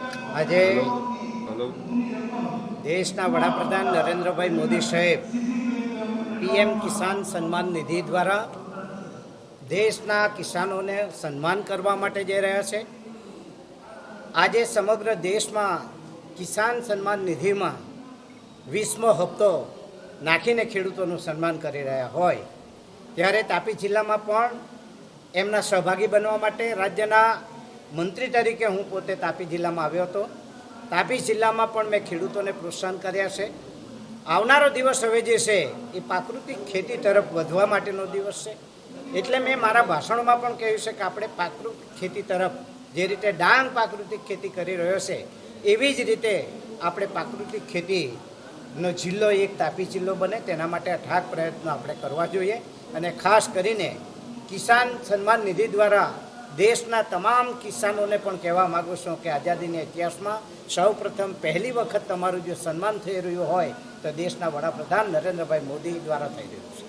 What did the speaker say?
આજે દેશના વડાપ્રધાન નરેન્દ્રભાઈ મોદી સાહેબ પીએમ કિસાન સન્માન નિધિ દ્વારા દેશના કિસાનોને સન્માન કરવા માટે જઈ રહ્યા છે. આજે સમગ્ર દેશમાં કિસાન સન્માન નિધિમાં વીસમો હપ્તો નાખીને ખેડૂતોનું સન્માન કરી રહ્યા હોય. ત્યારે તાપી જિલ્લામાં પણ એમના સહભાગી બનવા માટે રાજ્યના મંત્રી તરીકે હું પોતે તાપી જિલ્લામાં આવ્યો હતો. તાપી જિલ્લામાં પણ મેં ખેડૂતોને પ્રોત્સાહન કર્યા છે. આવનારો દિવસ હવે જે છે, એ પ્રાકૃતિક ખેતી તરફ વધવા માટેનો દિવસ છે. એટલે મેં મારા ભાષણોમાં પણ કહ્યું છે કે આપણે પ્રાકૃતિક ખેતી તરફ જે રીતે ડાંગ પ્રાકૃતિક ખેતી કરી રહ્યો છે, એવી જ રીતે આપણે પ્રાકૃતિક ખેતીનો જિલ્લો એક તાપી જિલ્લો બને, તેના માટે અઠાક પ્રયત્નો આપણે કરવા જોઈએ. અને ખાસ કરીને કિસાન સન્માન નિધિ દ્વારા દેશના તમામ કિસાનોને પણ કહેવા માગું છું કે આઝાદીના ઇતિહાસમાં સૌ પ્રથમ પહેલી વખત તમારું જો સન્માન થઈ રહ્યું હોય તો દેશના વડાપ્રધાન નરેન્દ્રભાઈ મોદી દ્વારા થઈ રહ્યું છે.